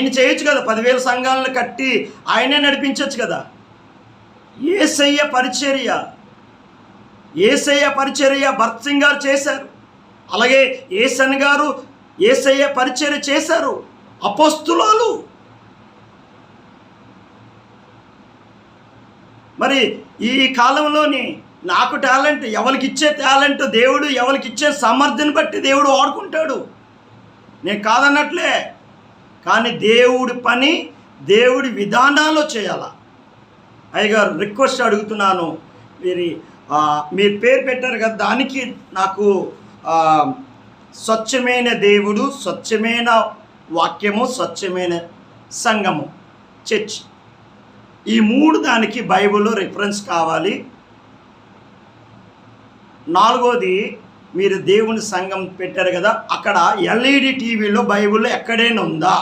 ఆయన చేయొచ్చు కదా. పదివేల సంఘాలను కట్టి ఆయనే నడిపించవచ్చు కదా. ఏసయ్య పరిచర్య. ఏసయ్య పరిచర్య భరత్ సింగ్ గారు చేశారు. అలాగే ఏసన్ గారు ఏసయ్య పరిచర్య చేశారు. అపోస్తులాలు. మరి ఈ కాలంలోని నాకు టాలెంట్ ఎవరికి ఇచ్చే టాలెంట్ దేవుడు ఎవరికి ఇచ్చే సమర్థని బట్టి దేవుడు వాడుకుంటాడు నేను కాదన్నట్లే కానీ దేవుడి పని దేవుడి విధానాల్లో చేయాల? అయ్యగారు రిక్వెస్ట్ అడుగుతున్నాను. మీరు మీరు పేరు పెట్టారు కదా దానికి నాకు స్వచ్ఛమైన దేవుడు స్వచ్ఛమైన వాక్యము స్వచ్ఛమైన సంఘము చర్చ్. ఈ మూడు దానికి బైబిల్లో రిఫరెన్స్ కావాలి. నాలుగోది మీరు దేవుని సంఘం పెట్టారు కదా అక్కడ ఎల్ఈడి టీవీలో బైబిల్లో ఎక్కడైనా ఉందా?